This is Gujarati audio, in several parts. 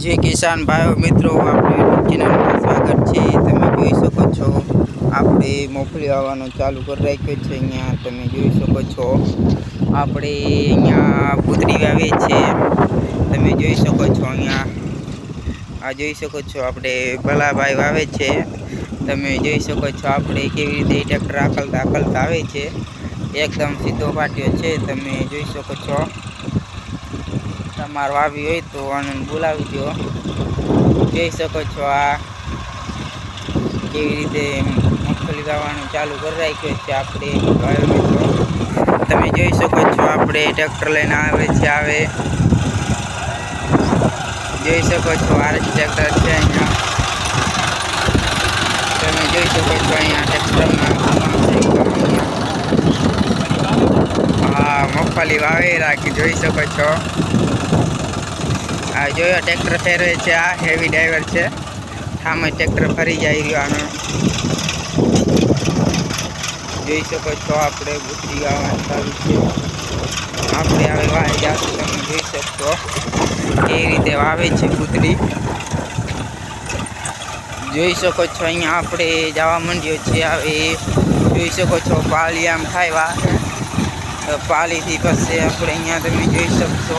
જે કિસાન ભાઈઓ મિત્રો આપણે ચેનલમાં સ્વાગત છે. તમે જોઈ શકો છો, આપણે મોકલી આવવાનું ચાલુ કરી રાખ્યું છે અહીંયા. તમે જોઈ શકો છો, આપણે અહીંયા પુતરી વાવે છે. તમે જોઈ શકો છો અહીંયા. આ જોઈ શકો છો, આપણે ભલાભાઈ વાવે છે. તમે જોઈ શકો છો, આપણે કેવી રીતે ટ્રેક્ટર આકલતા આકલતા આવે છે. એકદમ સીધો પાટ્યો છે. તમે જોઈ શકો છો. તમારે વાવી હોય તો આનંદ બોલાવી દો. જોઈ શકો છો આ કેવી રીતે મગફળી વાવવાનું ચાલુ કરી રાખ્યું છે આપણે તમે જોઈ શકો છો આપણે ટ્રેક્ટર લઈને આવે છે, આવે. જોઈ શકો છો આ ટ્રેક્ટર છે અહીંયા. તમે જોઈ શકો છો અહીંયા ટ્રેક્ટરમાં હા, મગફળી વાવી રાખી, જોઈ શકો છો. આ જોયો, ટ્રેક્ટર ફેરવે છે, આ હેવી ડ્રાઈવર છે. સામે ટ્રેક્ટર ફરી જાય રહ્યો આનો. જોઈ શકો છો આપણે બુદ્ધિ ગાવાની છે. આપણે હવે વાવી જશું, તમે જોઈ શકશો કેવી રીતે વાવે છે કૂતરી. જોઈ શકો છો અહીંયા આપણે જવા માંડ્યો છે, હવે જોઈ શકો છો પાલી આમ થાય પાલીથી પછી આપણે અહીંયા તમે જોઈ શકશો.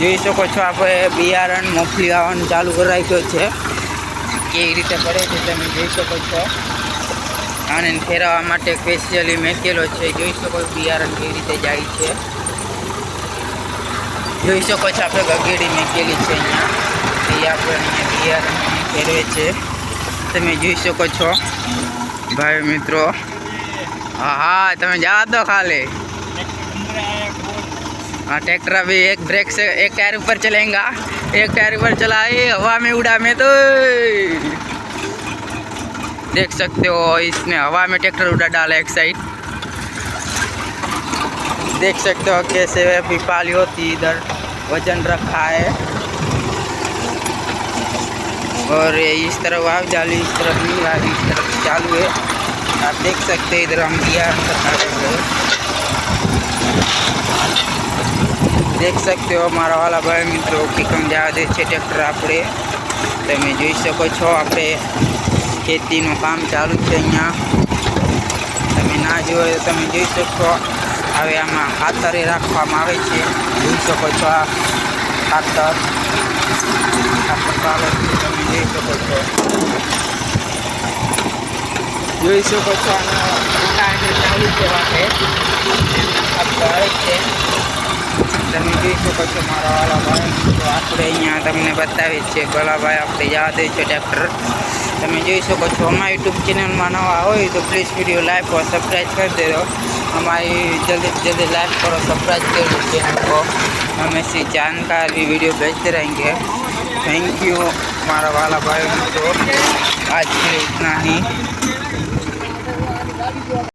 જોઈ શકો છો આપણે બિયારણ મોફલી આવવાનું ચાલુ કરાવ્યો છે. કેવી રીતે પડે છે તમે જોઈ શકો છો. આને ફેરવવા માટે સ્પેશિયલી મેકેલો છે. જોઈ શકો બિયારણ કેવી રીતે જાય છે. જોઈ શકો છો આપણે ગગેડી મેકેલી છે અહીંયા. એ આપણે અહીંયા બિયારણ ફેરવે છે. તમે જોઈ શકો છો. ભાઈ મિત્રો. હા હા, તમે જવા દો ખાલી. हाँ ट्रैक्टर अभी एक ब्रेक से, एक टायर ऊपर चलेगा। एक टायर ऊपर चलाए हवा में, उड़ा में तो। देख सकते हो, इसने हवा में ट्रैक्टर उड़ा डाला एक साइड देख सकते हो कैसे अभी पाली होती इधर, वज़न रखा है। और इस तरफ़ आप जाली, इस तरफ़ नहीं इस तरफ़ चालू है। आप देख सकते हैं, इधर हम दिया देख सकते हो मार वाला भाई मित्रों की कम ज़्यादा ट्रेक्टर आप तब जो सको आप खेती काम चालू है अँ ते ना जो तब जो हमें आम खातर राखे जु सको खातर खातर तब जो जो તમે જોઈ શકો છો મારા વાલા ભાઈ તો આપણે અહીંયા તમને બતાવીએ છીએ ભલાભાઈ આપણે યાદ છે ટ્રેક્ટર તમે જોઈ શકો છો અમારા યુટ્યુબ ચેનલમાં નવા હોય તો પ્લીઝ વિડીયો લાઈક और सब्सक्राइब कर दे दो हमारी जल्दी से जल्दी लाइक करो सब्सक्राइब करो चैनल को हम ऐसी जानकारी वीडियो भेजते रहेंगे थैंक यू हमारा वाला भाई तो आज के लिए इतना ही